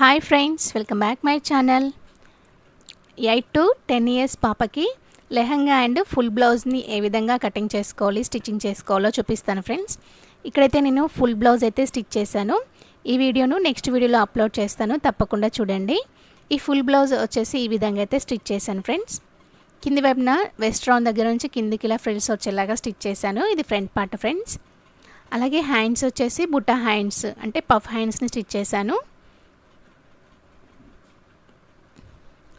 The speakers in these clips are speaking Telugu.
Hi friends welcome back my channel eight to ten years పాపకి లెహంగా అండ్ ఫుల్ బ్లౌజ్ని ఏ విధంగా కటింగ్ చేసుకోవాలి స్టిచ్చింగ్ చేసుకోవాలో చూపిస్తాను ఫ్రెండ్స్ ఇక్కడైతే నేను ఫుల్ బ్లౌజ్ అయితే స్టిచ్ చేశాను. ఈ వీడియోను నెక్స్ట్ వీడియోలో అప్లోడ్ చేస్తాను తప్పకుండా చూడండి. ఈ ఫుల్ బ్లౌజ్ వచ్చేసి ఈ విధంగా అయితే స్టిచ్ చేశాను ఫ్రెండ్స్ కింది వైపున వెస్ట్ రౌండ్ దగ్గర నుంచి కిందికి ఇలా ఫ్రిల్స్ వచ్చేలాగా స్టిచ్ చేశాను. ఇది ఫ్రంట్ పార్ట్ ఫ్రెండ్స్ అలాగే హ్యాండ్స్ వచ్చేసి బుట్ట హ్యాండ్స్ అంటే పఫ్ హ్యాండ్స్ని స్టిచ్ చేశాను.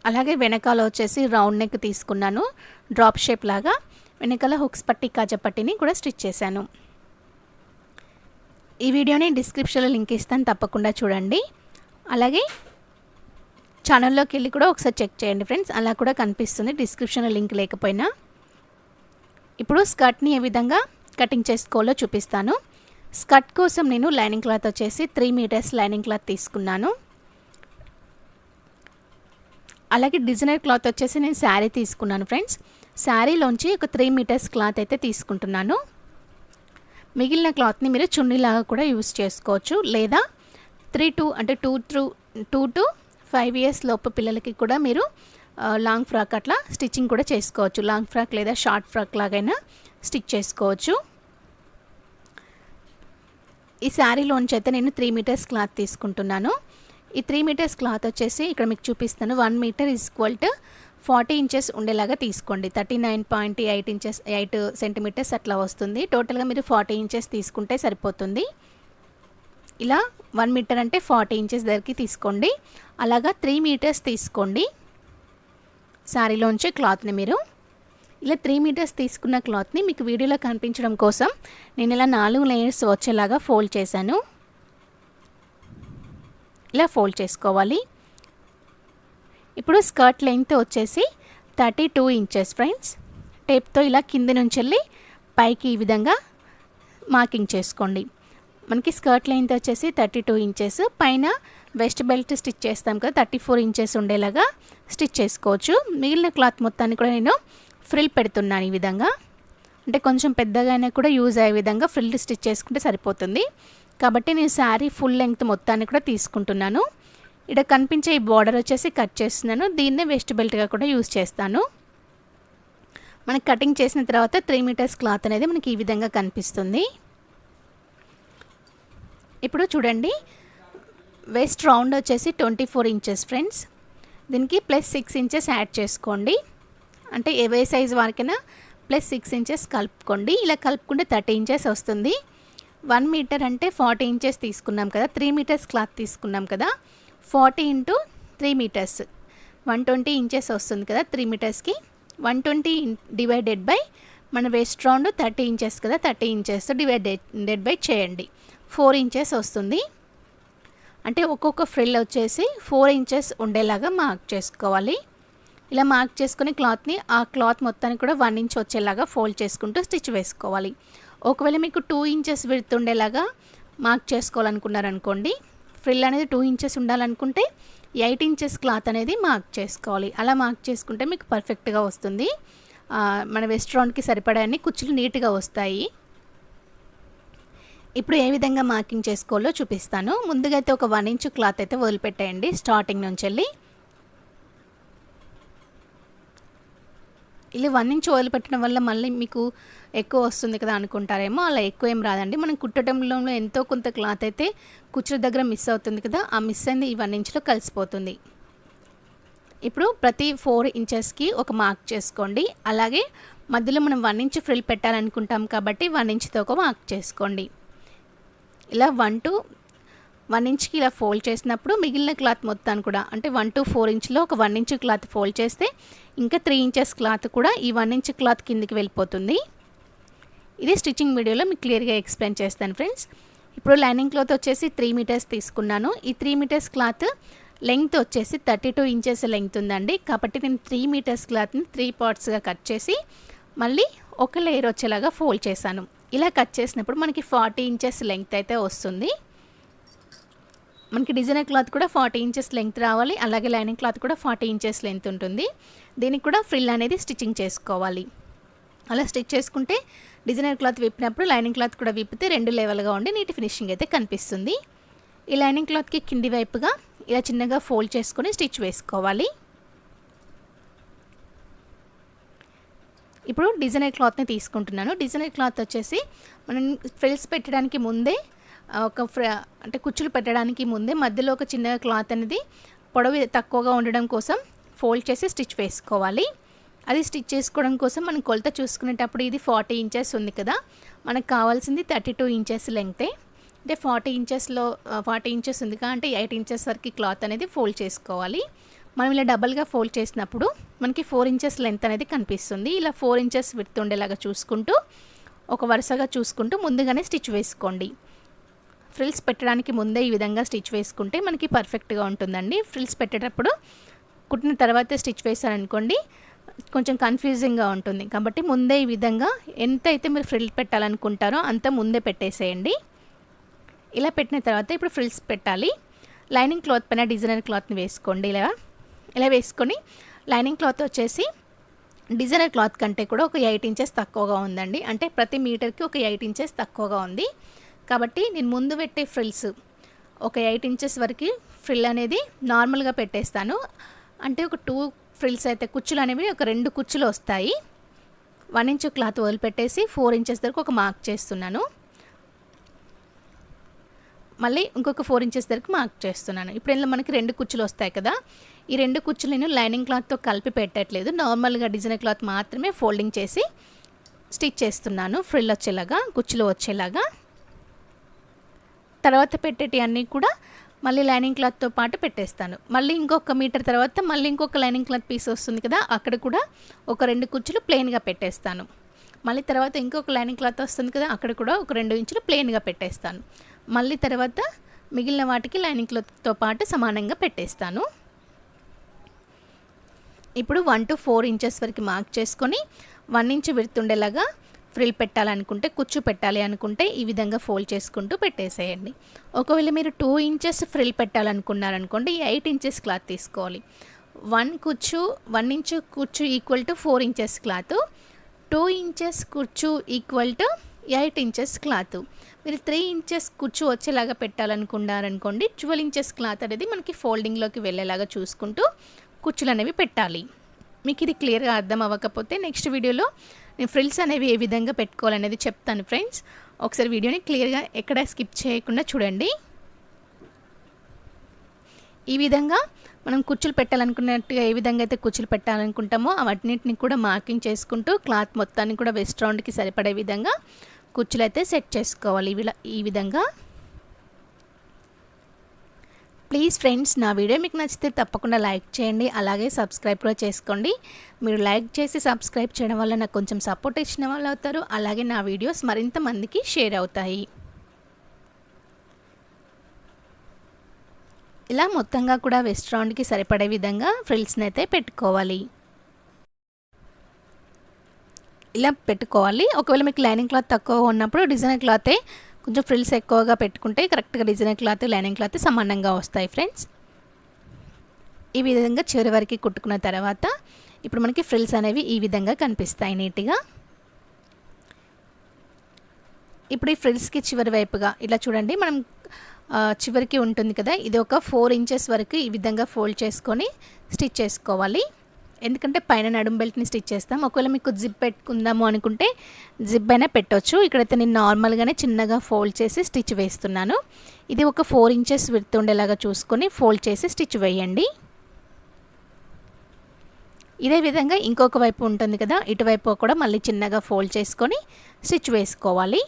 అలాగే వెనకాల వచ్చేసి రౌండ్ నెక్ తీసుకున్నాను. డ్రాప్ షేప్ లాగా. వెనకాల హుక్స్ పట్టి కాజపట్టిని కూడా స్టిచ్ చేశాను. ఈ వీడియోని డిస్క్రిప్షన్లో లింక్ ఇస్తాను తప్పకుండా చూడండి. అలాగే ఛానల్లోకి వెళ్ళి కూడా ఒకసారి చెక్ చేయండి ఫ్రెండ్స్. అలా కూడా కనిపిస్తుంది డిస్క్రిప్షన్లో లింక్ లేకపోయినా. ఇప్పుడు స్కర్ట్ని ఏ విధంగా కటింగ్ చేసుకోవాలో చూపిస్తాను. స్కర్ట్ కోసం నేను లైనింగ్ క్లాత్ వచ్చేసి త్రీ మీటర్స్ లైనింగ్ క్లాత్ తీసుకున్నాను. అలాగే డిజైనర్ క్లాత్ వచ్చేసి నేను శారీ తీసుకున్నాను ఫ్రెండ్స్. శారీలోంచి ఒక త్రీ మీటర్స్ క్లాత్ అయితే తీసుకుంటున్నాను. మిగిలిన క్లాత్ని మీరు చున్నీలాగా కూడా యూస్ చేసుకోవచ్చు. లేదా త్రీ టూ అంటే two two two to five years లోపు పిల్లలకి కూడా మీరు లాంగ్ ఫ్రాక్ అట్లా స్టిచ్చింగ్ కూడా చేసుకోవచ్చు. లాంగ్ ఫ్రాక్ లేదా షార్ట్ ఫ్రాక్ లాగైనా స్టిచ్ చేసుకోవచ్చు. ఈ శారీలోంచి అయితే నేను త్రీ మీటర్స్ క్లాత్ తీసుకుంటున్నాను. ఈ త్రీ మీటర్స్ క్లాత్ వచ్చేసి ఇక్కడ మీకు చూపిస్తాను. One metre equal to forty inches ఉండేలాగా తీసుకోండి. Thirty nine point eight inches eight centimetres అట్లా వస్తుంది. టోటల్గా మీరు ఫార్టీ ఇంచెస్ తీసుకుంటే సరిపోతుంది. ఇలా వన్ మీటర్ అంటే ఫార్టీ ఇంచెస్ దగ్గరికి తీసుకోండి. అలాగా త్రీ మీటర్స్ తీసుకోండి. శారీలోంచి క్లాత్ని మీరు. ఇలా త్రీ మీటర్స్ తీసుకున్న క్లాత్ని మీకు వీడియోలో కనిపించడం కోసం నేను ఇలా నాలుగు లేయర్స్ వచ్చేలాగా ఫోల్డ్ చేశాను. ఇలా ఫోల్డ్ చేసుకోవాలి. ఇప్పుడు స్కర్ట్ లెంగ్త్ వచ్చేసి థర్టీ టూ ఇంచెస్ ఫ్రెండ్స్. టేప్తో ఇలా కింది నుంచి వెళ్ళి పైకి ఈ విధంగా మార్కింగ్ చేసుకోండి. మనకి స్కర్ట్ లెంగ్త్ వచ్చేసి థర్టీ టూ ఇంచెస్. పైన వెస్ట్ బెల్ట్ స్టిచ్ చేస్తాం కదా థర్టీ ఫోర్ ఇంచెస్ ఉండేలాగా స్టిచ్ చేసుకోవచ్చు. మిగిలిన క్లాత్ మొత్తాన్ని కూడా నేను ఫ్రిల్ పెడుతున్నాను ఈ విధంగా. అంటే కొంచెం పెద్దగా అయినా కూడా యూజ్ అయ్యే విధంగా ఫ్రిల్ స్టిచ్ చేసుకుంటే సరిపోతుంది. కాబట్టి నేను శారీ ఫుల్ లెంగ్త్ మొత్తాన్ని కూడా తీసుకుంటున్నాను. ఇక్కడ కనిపించే ఈ బార్డర్ వచ్చేసి కట్ చేస్తున్నాను. దీన్నే వెస్ట్ బెల్ట్గా కూడా యూస్ చేస్తాను. మనకి కటింగ్ చేసిన తర్వాత త్రీ మీటర్స్ క్లాత్ అనేది మనకి ఈ విధంగా కనిపిస్తుంది. ఇప్పుడు చూడండి. వెస్ట్ రౌండ్ వచ్చేసి ట్వంటీ ఫోర్ ఇంచెస్ ఫ్రెండ్స్. దీనికి ప్లస్ సిక్స్ ఇంచెస్ యాడ్ చేసుకోండి. అంటే ఏ సైజ్ వరకైనా ప్లస్ సిక్స్ ఇంచెస్ కలుపుకోండి. ఇలా కలుపుకుంటే థర్టీ ఇంచెస్ వస్తుంది. వన్ మీటర్ అంటే ఫార్టీ ఇంచెస్ తీసుకున్నాం కదా త్రీ మీటర్స్ క్లాత్ తీసుకున్నాం కదా forty into three metres. One twenty inches వస్తుంది కదా త్రీ మీటర్స్కి. వన్ ట్వంటీ డివైడెడ్ బై మన వెస్ట్ రౌండ్ థర్టీ ఇంచెస్ కదా థర్టీ ఇంచెస్ డివైడెడ్ బై చేయండి. ఫోర్ ఇంచెస్ వస్తుంది. అంటే ఒక్కొక్క ఫ్రిల్ వచ్చేసి ఫోర్ ఇంచెస్ ఉండేలాగా మార్క్ చేసుకోవాలి. ఇలా మార్క్ చేసుకుని క్లాత్ని ఆ క్లాత్ మొత్తాన్ని కూడా వన్ ఇంచ్ వచ్చేలాగా ఫోల్డ్ చేసుకుంటూ స్టిచ్ వేసుకోవాలి. ఒకవేళ మీకు టూ ఇంచెస్ విడుతు ఉండేలాగా మార్క్ చేసుకోవాలనుకున్నారనుకోండి ఫ్రిల్ అనేది టూ ఇంచెస్ ఉండాలనుకుంటే ఎయిట్ ఇంచెస్ క్లాత్ అనేది మార్క్ చేసుకోవాలి. అలా మార్క్ చేసుకుంటే మీకు పర్ఫెక్ట్గా వస్తుంది. మన వెస్ట్ రౌండ్కి సరిపడాన్ని కుచ్చులు నీట్గా వస్తాయి. ఇప్పుడు ఏ విధంగా మార్కింగ్ చేసుకోవాలో చూపిస్తాను. ముందుగా అయితే ఒక వన్ ఇంచ్ క్లాత్ అయితే వదిలిపెట్టేయండి స్టార్టింగ్ నుంచి వెళ్ళి. ఇలా వన్ ఇంచ్ వదిలిపెట్టడం వల్ల మళ్ళీ మీకు ఎక్కువ వస్తుంది కదా అనుకుంటారేమో అలా ఎక్కువ ఏం రాదండి. మనం కుట్టడంలో ఎంతో కొంత క్లాత్ అయితే కుచ్చుల దగ్గర మిస్ అవుతుంది కదా ఆ మిస్ అయింది ఈ వన్ ఇంచ్లో కలిసిపోతుంది. ఇప్పుడు ప్రతి ఫోర్ ఇంచెస్కి ఒక మార్క్ చేసుకోండి. అలాగే మధ్యలో మనం వన్ ఇంచ్ ఫ్రిల్ పెట్టాలనుకుంటాం కాబట్టి వన్ ఇంచ్తో ఒక మార్క్ చేసుకోండి. ఇలా వన్ టు వన్ ఇంచ్కి ఇలా ఫోల్డ్ చేసినప్పుడు మిగిలిన క్లాత్ మొత్తాన్ని కూడా అంటే వన్ టు ఫోర్ ఇంచ్లో ఒక వన్ ఇంచ్ క్లాత్ ఫోల్డ్ చేస్తే ఇంకా త్రీ ఇంచెస్ క్లాత్ కూడా ఈ వన్ ఇంచ్ క్లాత్ కిందికి వెళ్ళిపోతుంది. ఇది స్టిచ్చింగ్ వీడియోలో మీకు క్లియర్గా ఎక్స్ప్లెయిన్ చేస్తాను ఫ్రెండ్స్. ఇప్పుడు లైనింగ్ క్లాత్ వచ్చేసి త్రీ మీటర్స్ తీసుకున్నాను. ఈ త్రీ మీటర్స్ క్లాత్ లెంగ్త్ వచ్చేసి థర్టీ టూ ఇంచెస్ లెంగ్త్ ఉందండి. కాబట్టి నేను త్రీ మీటర్స్ క్లాత్ని త్రీ పార్ట్స్గా కట్ చేసి మళ్ళీ ఒక లేయర్ వచ్చేలాగా ఫోల్డ్ చేశాను. ఇలా కట్ చేసినప్పుడు మనకి ఫార్టీ ఇంచెస్ లెంగ్త్ అయితే వస్తుంది. మనకి డిజైనర్ క్లాత్ కూడా ఫార్టీ ఇంచెస్ లెంగ్త్ రావాలి. అలాగే లైనింగ్ క్లాత్ కూడా ఫార్టీ ఇంచెస్ లెంగ్త్ ఉంటుంది. దీనికి కూడా ఫ్రిల్ అనేది స్టిచ్చింగ్ చేసుకోవాలి. అలా స్టిచ్ చేసుకుంటే డిజైనర్ క్లాత్ విప్పినప్పుడు లైనింగ్ క్లాత్ కూడా విప్పితే రెండు లెవెల్గా ఉండి నీటి ఫినిషింగ్ అయితే కనిపిస్తుంది. ఈ లైనింగ్ క్లాత్కి కింది వైపుగా ఇలా చిన్నగా ఫోల్డ్ చేసుకొని స్టిచ్ వేసుకోవాలి. ఇప్పుడు డిజైనర్ క్లాత్ని తీసుకుంటున్నాను. డిజైనర్ క్లాత్ వచ్చేసి మనం ఫ్రిల్స్ పెట్టడానికి ముందే ఒక అంటే కుచ్చులు పెట్టడానికి ముందే మధ్యలో ఒక చిన్న క్లాత్ అనేది పొడవు తక్కువగా ఉండడం కోసం ఫోల్డ్ చేసి స్టిచ్ వేసుకోవాలి. అది స్టిచ్ చేసుకోవడం కోసం మనం కొలత చూసుకునేటప్పుడు ఇది ఫార్టీ ఇంచెస్ ఉంది కదా. మనకు కావాల్సింది థర్టీ టూ ఇంచెస్ లెంగ్తే. అంటే ఫార్టీ ఇంచెస్లో ఫార్టీ ఇంచెస్ ఉంది కదా అంటే ఎయిట్ ఇంచెస్ వరకు క్లాత్ అనేది ఫోల్డ్ చేసుకోవాలి. మనం ఇలా డబల్గా ఫోల్డ్ చేసినప్పుడు మనకి ఫోర్ ఇంచెస్ లెంత్ అనేది కనిపిస్తుంది. ఇలా ఫోర్ ఇంచెస్ విడుతుండేలాగా చూసుకుంటూ ఒక వరుసగా చూసుకుంటూ ముందుగానే స్టిచ్ వేసుకోండి. ఫ్రిల్స్ పెట్టడానికి ముందే ఈ విధంగా స్టిచ్ వేసుకుంటే మనకి పర్ఫెక్ట్గా ఉంటుందండి. ఫ్రిల్స్ పెట్టేటప్పుడు కుట్టిన తర్వాత స్టిచ్ వేసారనుకోండి కొంచెం కన్ఫ్యూజింగ్గా ఉంటుంది. కాబట్టి ముందే ఈ విధంగా ఎంత అయితే మీరు ఫ్రిల్ పెట్టాలనుకుంటారో అంత ముందే పెట్టేసేయండి. ఇలా పెట్టిన తర్వాత ఇప్పుడు ఫ్రిల్స్ పెట్టాలి. లైనింగ్ క్లాత్ పైన డిజైనర్ క్లాత్ని వేసుకోండి. ఇలా ఇలా వేసుకొని లైనింగ్ క్లాత్ వచ్చేసి డిజైనర్ క్లాత్ కంటే కూడా ఒక ఎయిట్ ఇంచెస్ తక్కువగా ఉందండి. అంటే ప్రతి మీటర్కి ఒక ఎయిట్ ఇంచెస్ తక్కువగా ఉంది. కాబట్టి నేను ముందు పెట్టే ఫ్రిల్స్ ఒక ఎయిట్ ఇంచెస్ వరకు ఫ్రిల్ అనేది నార్మల్గా పెట్టేస్తాను. అంటే ఒక టూ ఫ్రిల్స్ అయితే కుచ్చులు అనేవి ఒక రెండు కుచ్చులు వస్తాయి. వన్ ఇంచ్ క్లాత్ వదిలిపెట్టేసి ఫోర్ ఇంచెస్ వరకు ఒక మార్క్ చేస్తున్నాను. మళ్ళీ ఇంకొక ఫోర్ ఇంచెస్ వరకు మార్క్ చేస్తున్నాను. ఇప్పుడు ఇందులో మనకి రెండు కుచ్చులు వస్తాయి కదా. ఈ రెండు కుచ్చులు నేను లైనింగ్ క్లాత్తో కలిపి పెట్టట్లేదు. నార్మల్గా డిజైన్ క్లాత్ మాత్రమే ఫోల్డింగ్ చేసి స్టిచ్ చేస్తున్నాను. ఫ్రిల్ వచ్చేలాగా కుచ్చులు వచ్చేలాగా. తర్వాత పెట్టేటి అన్నీ కూడా మళ్ళీ లైనింగ్ క్లాత్తో పాటు పెట్టేస్తాను. మళ్ళీ ఇంకొక మీటర్ తర్వాత మళ్ళీ ఇంకొక లైనింగ్ క్లాత్ పీస్ వస్తుంది కదా అక్కడ కూడా ఒక రెండు కుచ్చులు ప్లెయిన్గా పెట్టేస్తాను. మళ్ళీ తర్వాత ఇంకొక లైనింగ్ క్లాత్ వస్తుంది కదా అక్కడ కూడా ఒక రెండు ఇంచులు ప్లెయిన్గా పెట్టేస్తాను. మళ్ళీ తర్వాత మిగిలిన వాటికి లైనింగ్ క్లాత్తో పాటు సమానంగా పెట్టేస్తాను. ఇప్పుడు వన్ టు ఫోర్ ఇంచెస్ వరకు మార్క్ చేసుకొని వన్ ఇంచ్ విడుతుండేలాగా ఫ్రిల్ పెట్టాలనుకుంటే కుచ్చు పెట్టాలి అనుకుంటే ఈ విధంగా ఫోల్డ్ చేసుకుంటూ పెట్టేసేయండి. ఒకవేళ మీరు టూ ఇంచెస్ ఫ్రిల్ పెట్టాలనుకున్నారనుకోండి ఎయిట్ ఇంచెస్ క్లాత్ తీసుకోవాలి. వన్ కుచ్చు వన్ ఇంచు కుచ్చు equal to four inches cloth two inches కుచ్చు equal to eight inches cloth. మీరు త్రీ ఇంచెస్ కుచ్చు వచ్చేలాగా పెట్టాలనుకున్నారనుకోండి ట్వెల్వ్ ఇంచెస్ క్లాత్ అనేది మనకి ఫోల్డింగ్లోకి వెళ్ళేలాగా చూసుకుంటూ కుచ్చులు అనేవి పెట్టాలి. మీకు ఇది క్లియర్గా అర్థం అవ్వకపోతే నెక్స్ట్ వీడియోలో ఫ్రిల్స్ అనేవి ఏ విధంగా పెట్టుకోవాలనేది చెప్తాను ఫ్రెండ్స్. ఒకసారి వీడియోని క్లియర్గా ఎక్కడ స్కిప్ చేయకుండా చూడండి. ఈ విధంగా మనం కుచ్చులు పెట్టాలనుకున్నట్టుగా ఏ విధంగా అయితే కుచ్చులు పెట్టాలనుకుంటామో వాటిని కూడా మార్కింగ్ చేసుకుంటూ క్లాత్ మొత్తాన్ని కూడా వెస్ట్ రౌండ్కి సరిపడే విధంగా కుచ్చులు అయితే సెట్ చేసుకోవాలి. ఈ విధంగా ప్లీజ్ ఫ్రెండ్స్ నా వీడియో మీకు నచ్చితే తప్పకుండా లైక్ చేయండి అలాగే సబ్స్క్రైబ్ కూడా చేసుకోండి. మీరు లైక్ చేసి సబ్స్క్రైబ్ చేయడం వల్ల నాకు కొంచెం సపోర్ట్ ఇచ్చిన వాళ్ళు అవుతారు అలాగే నా వీడియోస్ మరింత మందికి షేర్ అవుతాయి. ఇలా మొత్తంగా కూడా వెస్ట్ రౌండ్కి సరిపడే విధంగా ఫ్రిల్స్ని అయితే పెట్టుకోవాలి. ఇలా పెట్టుకోవాలి. ఒకవేళ మీకు లైనింగ్ క్లాత్ తక్కువ ఉన్నప్పుడు డిజైనర్ క్లాతే కొంచెం ఫ్రిల్స్ ఎక్కువగా పెట్టుకుంటే కరెక్ట్గా డిజైనర్ క్లాత్ లైనింగ్ క్లాత్ సమానంగా వస్తాయి ఫ్రెండ్స్. ఈ విధంగా చివరి వరకు కుట్టుకున్న తర్వాత ఇప్పుడు మనకి ఫ్రిల్స్ అనేవి ఈ విధంగా కనిపిస్తాయి నీట్గా. ఇప్పుడు ఈ ఫ్రిల్స్కి చివరి వైపుగా ఇలా చూడండి మనం చివరికి ఉంటుంది కదా ఇది ఒక ఫోర్ ఇంచెస్ వరకు ఈ విధంగా ఫోల్డ్ చేసుకొని స్టిచ్ చేసుకోవాలి. ఎందుకంటే పైన నడుం బెల్ట్ని స్టిచ్ చేస్తాం. ఒకవేళ మీకు జిప్ పెట్టుకుందాము అనుకుంటే జిప్ అయినా పెట్టవచ్చు ఇక్కడైతే నేను నార్మల్గానే చిన్నగా ఫోల్డ్ చేసి స్టిచ్ వేస్తున్నాను. ఇది ఒక ఫోర్ ఇంచెస్ విడుతు ఉండేలాగా చూసుకొని ఫోల్డ్ చేసి స్టిచ్ వేయండి. ఇదే విధంగా ఇంకొక వైపు ఉంటుంది కదా ఇటువైపు కూడా మళ్ళీ చిన్నగా ఫోల్డ్ చేసుకొని స్టిచ్ వేసుకోవాలి.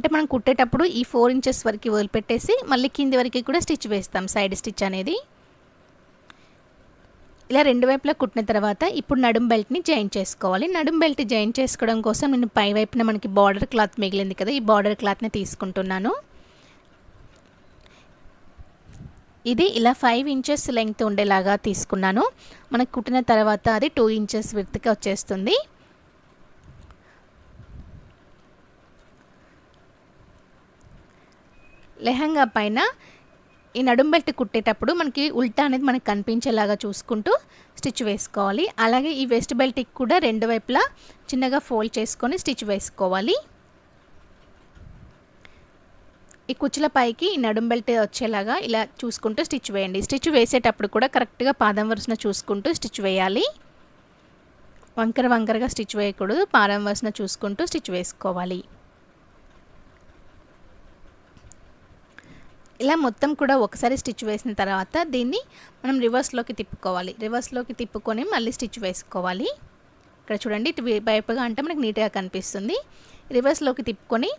అంటే మనం కుట్టేటప్పుడు ఈ ఫోర్ ఇంచెస్ వరకు వదిలిపెట్టేసి మళ్ళీ కింది వరకు కూడా స్టిచ్ వేస్తాం సైడ్ స్టిచ్ అనేది. ఇలా రెండు వైపులా కుట్టిన తర్వాత ఇప్పుడు నడుం బెల్ట్ని జాయిన్ చేసుకోవాలి. నడుం బెల్ట్ జాయిన్ చేసుకోవడం కోసం నేను పై వైపున మనకి బార్డర్ క్లాత్ మిగిలింది కదా ఈ బార్డర్ క్లాత్ని తీసుకుంటున్నాను. ఇది ఇలా ఫైవ్ ఇంచెస్ లెంగ్త్ ఉండేలాగా తీసుకున్నాను. మనకు కుట్టిన తర్వాత అది టూ ఇంచెస్ విర్త్కి వచ్చేస్తుంది. లెహంగా పైన ఈ నడుం బెల్ట్ కుట్టేటప్పుడు మనకి ఉల్టా అనేది మనకు కనిపించేలాగా చూసుకుంటూ స్టిచ్ వేసుకోవాలి. అలాగే ఈ వెస్ట్ బెల్ట్కి కూడా రెండు వైపులా చిన్నగా ఫోల్డ్ చేసుకొని స్టిచ్ వేసుకోవాలి. ఈ కుచ్చుల పైకి ఈ నడుం బెల్ట్ వచ్చేలాగా ఇలా చూసుకుంటూ స్టిచ్ వేయండి. స్టిచ్ వేసేటప్పుడు కూడా కరెక్ట్గా పాదం వరుసన చూసుకుంటూ స్టిచ్ వేయాలి. వంకర వంకరగా స్టిచ్ వేయకూడదు. పాదం వరుసన చూసుకుంటూ స్టిచ్ వేసుకోవాలి. ఇలా మొత్తం కూడా ఒకసారి స్టిచ్ వేసిన తర్వాత దీన్ని మనం రివర్స్లోకి తిప్పుకోవాలి. రివర్స్లోకి తిప్పుకొని మళ్ళీ స్టిచ్ వేసుకోవాలి. ఇక్కడ చూడండి ఇటు వైపుగా అంటే మనకు నీట్గా కనిపిస్తుంది. రివర్స్లోకి తిప్పుకొని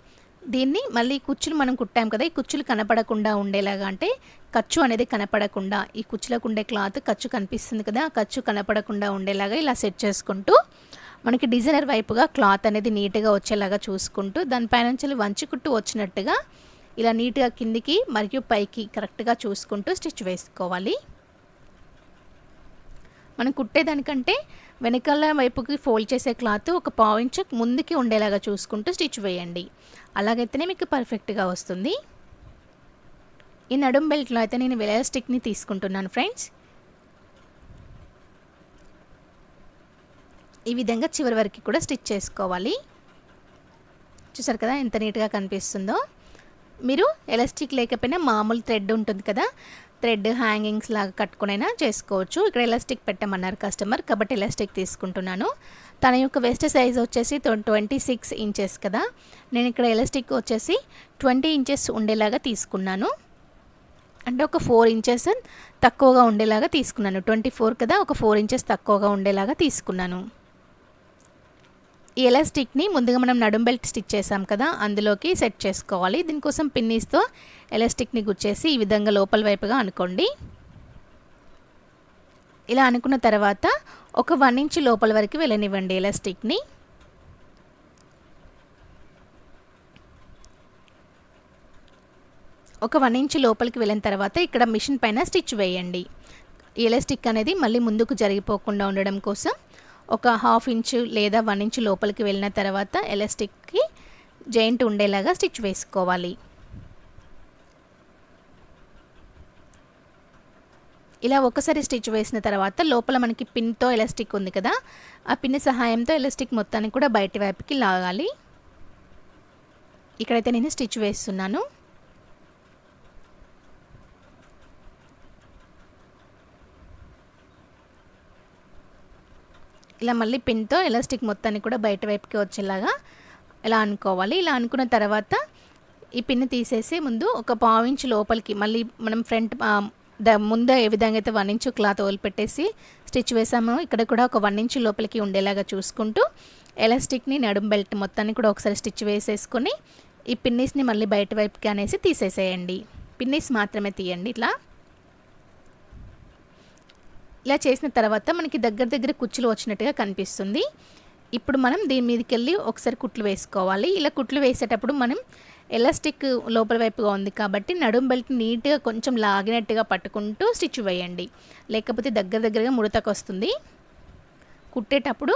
దీన్ని మళ్ళీ కుచ్చులు మనం కుట్టాం కదా ఈ కుచ్చులు కనపడకుండా ఉండేలాగా అంటే ఖర్చు అనేది కనపడకుండా ఈ కుచ్చులకు ఉండే క్లాత్ ఖర్చు కనిపిస్తుంది కదా ఆ ఖర్చు కనపడకుండా ఉండేలాగా ఇలా సెట్ చేసుకుంటూ మనకి డిజైనర్ వైపుగా క్లాత్ అనేది నీట్గా వచ్చేలాగా చూసుకుంటూ దానిపైన నుంచి వంచి కుట్టు వచ్చినట్టుగా ఇలా నీట్గా కిందికి మరియు పైకి కరెక్ట్గా చూసుకుంటూ స్టిచ్ వేసుకోవాలి. మనం కుట్టేదానికంటే వెనకాల వైపుకి ఫోల్డ్ చేసే క్లాత్ ఒక పాయింట్ ముందుకి ఉండేలాగా చూసుకుంటూ స్టిచ్ వేయండి. అలాగైతేనే మీకు పర్ఫెక్ట్గా వస్తుంది. ఈ నడుం బెల్ట్లో అయితే నేను వెలాస్టిక్ని తీసుకుంటున్నాను ఫ్రెండ్స్. ఈ విధంగా చివరి వరకు కూడా స్టిచ్ చేసుకోవాలి. చూసారు కదా ఎంత నీట్గా కనిపిస్తుందో? మీరు ఎలాస్టిక్ లేకపోయినా మామూలు థ్రెడ్ ఉంటుంది కదా థ్రెడ్ హ్యాంగింగ్స్ లాగా కట్టుకునైనా చేసుకోవచ్చు. ఇక్కడ ఎలాస్టిక్ పెట్టమన్నారు కస్టమర్ కాబట్టి ఎలాస్టిక్ తీసుకుంటున్నాను. తన యొక్క వెస్ట్ సైజ్ వచ్చేసి ట్వంటీ సిక్స్ ఇంచెస్ కదా. నేను ఇక్కడ ఎలాస్టిక్ వచ్చేసి ట్వంటీ ఇంచెస్ ఉండేలాగా తీసుకున్నాను. అంటే ఒక ఫోర్ ఇంచెస్ తక్కువగా ఉండేలాగా తీసుకున్నాను. ట్వంటీ ఫోర్ కదా ఒక ఫోర్ ఇంచెస్ తక్కువగా ఉండేలాగా తీసుకున్నాను. ఈ ఎలాస్టిక్ని ముందుగా మనం నడుం బెల్ట్ స్టిచ్ చేసాం కదా అందులోకి సెట్ చేసుకోవాలి. దీనికోసం పిన్నీస్తో ఎలాస్టిక్ని గుచ్చేసి ఈ విధంగా లోపల వైపుగా అనుకోండి. ఇలా అనుకున్న తర్వాత ఒక వన్ ఇంచ్ లోపల వరకు వెళ్ళనివ్వండి ఎలాస్టిక్ని. ఒక వన్ ఇంచ్ లోపలికి వెళ్ళిన తర్వాత ఇక్కడ మిషన్ పైన స్టిచ్ వేయండి. ఎలాస్టిక్ అనేది మళ్ళీ ముందుకు జరిగిపోకుండా ఉండడం కోసం ఒక హాఫ్ ఇంచు లేదా వన్ ఇంచు లోపలికి వెళ్ళిన తర్వాత ఎలాస్టిక్కి జాయింట్ ఉండేలాగా స్టిచ్ వేసుకోవాలి. ఇలా ఒకసారి స్టిచ్ వేసిన తర్వాత లోపల మనకి పిన్తో ఎలాస్టిక్ ఉంది కదా ఆ పిన్ సహాయంతో ఎలాస్టిక్ మొత్తాన్ని కూడా బయటి వైపుకి లాగాలి. ఇక్కడైతే నేను స్టిచ్ వేస్తున్నాను. ఇలా మళ్ళీ పిన్తో ఎలాస్టిక్ మొత్తాన్ని కూడా బయట వైపుకి వచ్చేలాగా ఇలా అనుకోవాలి. ఇలా అనుకున్న తర్వాత ఈ పిన్ తీసేసి ముందు ఒక పావు ఇంచు లోపలికి మళ్ళీ మనం ఫ్రంట్ ద ముందు ఏ విధంగా అయితే వన్ ఇంచు క్లాత్ వదిలిపెట్టేసి స్టిచ్ వేసామో ఇక్కడ కూడా ఒక వన్ ఇంచు లోపలికి ఉండేలాగా చూసుకుంటూ ఎలాస్టిక్ని నడుం బెల్ట్ మొత్తాన్ని కూడా ఒకసారి స్టిచ్ వేసేసుకొని ఈ పిన్నీస్ని మళ్ళీ బయట వైపుకి అనేసి తీసేసేయండి. పిన్నీస్ మాత్రమే తీయండి ఇట్లా. ఇలా చేసిన తర్వాత మనకి దగ్గర దగ్గర కుచ్చులు వచ్చినట్టుగా కనిపిస్తుంది. ఇప్పుడు మనం దీని మీదకి వెళ్ళి ఒకసారి కుట్లు వేసుకోవాలి. ఇలా కుట్లు వేసేటప్పుడు మనం ఎలాస్టిక్ లోపల వైపుగా ఉంది కాబట్టి నడుం బెల్ట్ నీట్గా కొంచెం లాగినట్టుగా పట్టుకుంటూ స్టిచ్ వేయండి. లేకపోతే దగ్గర దగ్గరగా ముడతకు వస్తుంది కుట్టేటప్పుడు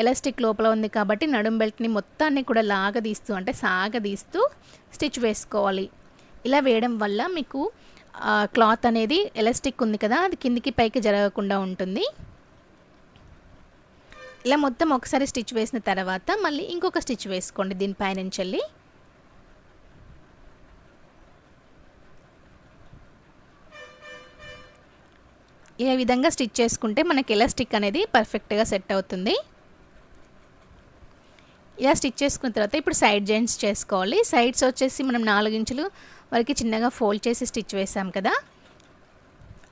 ఎలాస్టిక్ లోపల ఉంది కాబట్టి నడుం బెల్ట్ని మొత్తాన్ని కూడా లాగదీస్తూ అంటే సాగదీస్తూ స్టిచ్ వేసుకోవాలి. ఇలా వేయడం వల్ల మీకు క్లాత్ అనేది ఎలాస్టిక్ ఉంది కదా అది కిందికి పైకి జరగకుండా ఉంటుంది. ఇలా మొత్తం ఒకసారి స్టిచ్ వేసిన తర్వాత మళ్ళీ ఇంకొక స్టిచ్ వేసుకోండి దీనిపైన నుంచి వెళ్ళి. ఈ విధంగా స్టిచ్ చేసుకుంటే మనకి ఎలాస్టిక్ అనేది పర్ఫెక్ట్గా సెట్ అవుతుంది. ఇలా స్టిచ్ చేసుకున్న తర్వాత ఇప్పుడు సైడ్ జాయింట్స్ చేసుకోవాలి. సైడ్స్ వచ్చేసి మనం నాలుగు ఇంచులు వరకు చిన్నగా ఫోల్డ్ చేసి స్టిచ్ వేసాం కదా.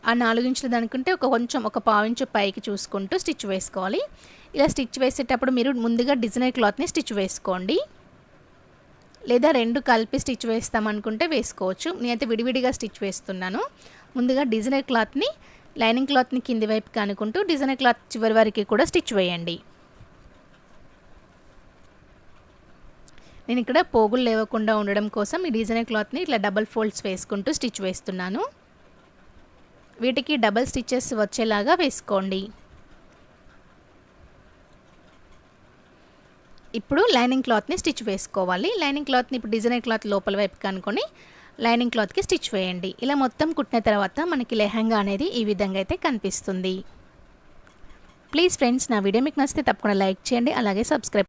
ఆ నాలుగించులు దానికంటే ఒక కొంచెం ఒక పావించు పైకి చూసుకుంటూ స్టిచ్ వేసుకోవాలి. ఇలా స్టిచ్ వేసేటప్పుడు మీరు ముందుగా డిజైనర్ క్లాత్ని స్టిచ్ వేసుకోండి. లేదా రెండు కలిపి స్టిచ్ వేస్తామనుకుంటే వేసుకోవచ్చు. నేనైతే విడివిడిగా స్టిచ్ వేస్తున్నాను. ముందుగా డిజైనర్ క్లాత్ని లైనింగ్ క్లాత్ని కింది వైపుకి అనుకుంటూ డిజైనర్ క్లాత్ చివరి వరకు కూడా స్టిచ్ వేయండి. నేను ఇక్కడ పోగులు లేవకుండా ఉండడం కోసం ఈ డిజైనర్ క్లాత్ని ఇట్లా డబల్ ఫోల్డ్స్ వేసుకుంటూ స్టిచ్ వేస్తున్నాను. వీటికి డబల్ స్టిచ్చెస్ వచ్చేలాగా వేసుకోండి. ఇప్పుడు లైనింగ్ క్లాత్ని స్టిచ్ వేసుకోవాలి. లైనింగ్ క్లాత్ని ఇప్పుడు డిజైనర్ క్లాత్ లోపల వైపు కనుకొని లైనింగ్ క్లాత్కి స్టిచ్ వేయండి. ఇలా మొత్తం కుట్టిన తర్వాత మనకి లెహంగా అనేది ఈ విధంగా అయితే కనిపిస్తుంది. ప్లీజ్ ఫ్రెండ్స్ నా వీడియో మీకు నచ్చితే తప్పకుండా లైక్ చేయండి. అలాగే సబ్స్క్రైబ్